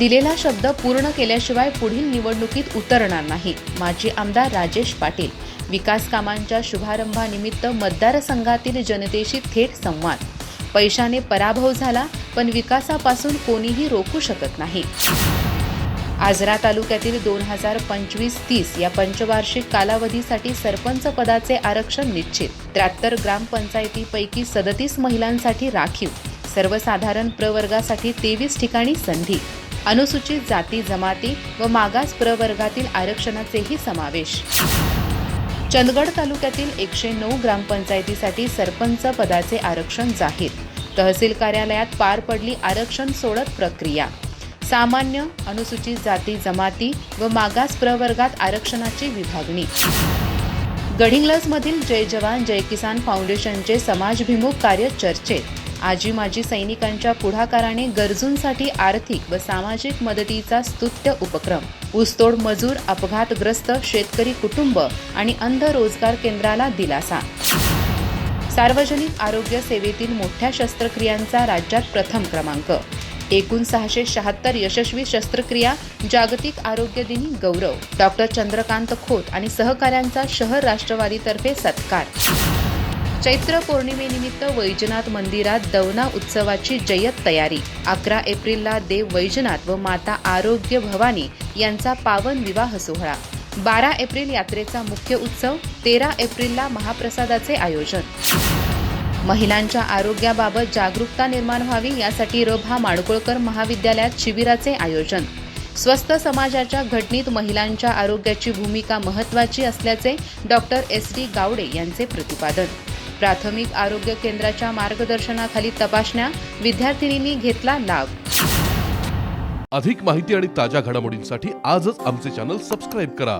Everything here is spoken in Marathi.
दिलेला शब्द पूर्ण केल्याशिवाय पुढील निवडणुकीत उतरणार नाही. माजी आमदार राजेश पाटील. विकास कामांच्या शुभारंभानिमित्त मतदारसंघातील जनतेशी थेट संवाद. पैशाने पराभव झाला पण विकासापासून कोणीही रोखू शकत नाही. आजरा तालुक्यातील दोन हजार पंचवीस तीस या पंचवार्षिक कालावधीसाठी सरपंच पदाचे आरक्षण निश्चित. त्र्याहत्तर ग्रामपंचायतीपैकी सदतीस महिलांसाठी राखीव. सर्वसाधारण प्रवर्गासाठी तेवीस ठिकाणी संधी. अनुसूचित जाती जमाती व मागास प्रवर्गातील आरक्षणाचेही समावेश. चंदगड तालुक्यातील एकशे नऊ ग्रामपंचायतीसाठी सरपंच पदाचे आरक्षण जाहीर. तहसील कार्यालयात पार पडली आरक्षण सोडत प्रक्रिया. सामान्य अनुसूचित जाती जमाती व मागास प्रवर्गात आरक्षणाची विभागणी. गडिंग्लजमधील जय जवान जय किसान फाउंडेशनचे समाजभिमुख कार्य चर्चेत आजी माजी सैनिकांच्या पुढाकाराने गरजूंसाठी आर्थिक व सामाजिक मदतीचा स्तुत्य उपक्रम. ऊसतोड मजूर अपघातग्रस्त शेतकरी कुटुंब आणि अंध रोजगार केंद्राला दिलासा. सार्वजनिक आरोग्य सेवेतील मोठ्या शस्त्रक्रियांचा राज्यात प्रथम क्रमांक. एकूण सहाशे शहात्तर यशस्वी शस्त्रक्रिया जागतिक आरोग्य दिनी गौरव. डॉक्टर चंद्रकांत खोत आणि सहकाऱ्यांचा शहर राष्ट्रवादीतर्फे सत्कार. चैत्र पौर्णिमेनिमित्त वैजनाथ मंदिरात दवना उत्सवाची जय्यत तयारी. अकरा एप्रिलला देव वैजनाथ व माता आरोग्य भवानी यांचा पावन विवाह सोहळा. बारा एप्रिल यात्रेचा मुख्य उत्सव तेरा एप्रिलला महाप्रसादाचे आयोजन. महिलांच्या आरोग्याबाबत जागरूकता निर्माण व्हावी यासाठी रभा माडगुळकर महाविद्यालयात शिबिराचे आयोजन. स्वस्थ समाजाच्या घटनेत महिलांच्या आरोग्याची भूमिका महत्त्वाची असल्याचे डॉक्टर एस डी गावडे यांचे प्रतिपादन. प्राथमिक आरोग्य केंद्राच्या मार्गदर्शनाखाली तपासण्या विद्यार्थिनींनी घेतला लाभ. अधिक माहिती आणि ताज्या घडामोडींसाठी आजच आमचे चॅनल सबस्क्राईब करा.